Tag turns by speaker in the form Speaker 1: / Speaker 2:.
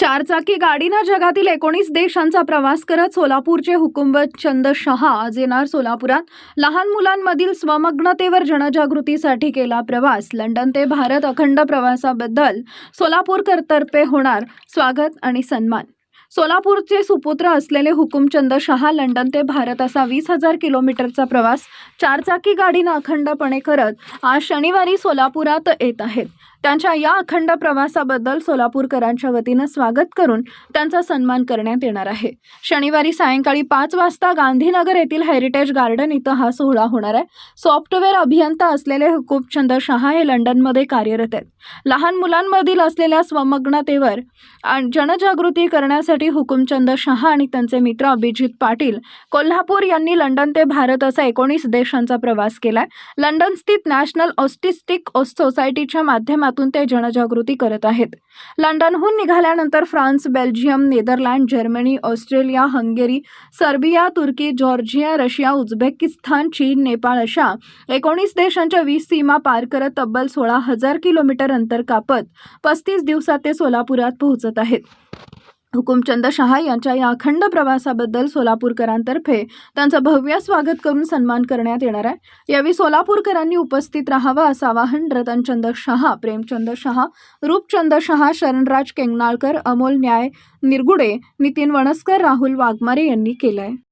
Speaker 1: चारचाकी गाडीनं जगातील एकोणीस देशांचा प्रवास करत सोलापूरचे हुकुमत चंद शहा आज येणार सोलापुरात. लहान मुलांमधील स्वमग्नतेवर जनजागृतीसाठी केला प्रवास. लंडन ते भारत अखंड प्रवासाबद्दल सोलापूरकरतर्फे होणार स्वागत आणि सन्मान. सोलापूरचे सुपुत्र असलेले हुकुमचंद शहा लंडन ते भारत असा वीस हजार किलोमीटरचा प्रवास चारचाकी गाडीनं अखंडपणे करत आज शनिवारी सोलापुरात येत आहेत. त्यांच्या या अखंड प्रवासाबद्दल सोलापूरकरांच्या वतीनं स्वागत करून त्यांचा सन्मान करण्यात येणार आहे. शनिवारी सायंकाळी पाच वाजता गांधीनगर येथील हेरिटेज गार्डन इथं हा सोहळा होणार आहे. सॉफ्टवेअर अभियंता असलेले हुकुमचंद शहा हे लंडनमध्ये कार्यरत आहेत. लहान मुलांमधील असलेल्या स्वमग्नतेवर जनजागृती करण्यासाठी हुकुमचंद शहा आणि त्यांचे मित्र अभिजित पाटील कोल्हापूर यांनी लंडन ते भारत असा एकोणीस देशांचा प्रवास केलाय. लंडन स्थित नॅशनल ऑस्टिस्टिक सोसायटीच्या माध्यमातून ते जनजागृती करत आहेत. लंडनहून निघाल्यानंतर France Belgium Netherland Germany Australia Hungary Serbia तुर्की जॉर्जिया रशिया उझबेकिस्तान चीन नेपाळ अशा एकोणीस देशांच्या वीस सीमा पार करत तब्बल सोळा हजार किलोमीटर अंतर कापत पस्तीस दिवसात ते सोलापुरात पोहोचत आहेत. हुकुमचंद शहा यांच्या या अखंड प्रवासाबद्दल सोलापूरकरांतर्फे त्यांचं भव्य स्वागत करून सन्मान करण्यात येणार आहे. यावेळी सोलापूरकरांनी उपस्थित राहावं असं आवाहन रतनचंद शहा प्रेमचंद शहा रूपचंद शहा शरणराज केंगनाळकर अमोल न्याय निरगुडे नितीन वणस्कर राहुल वाघमारे यांनी केलं आहे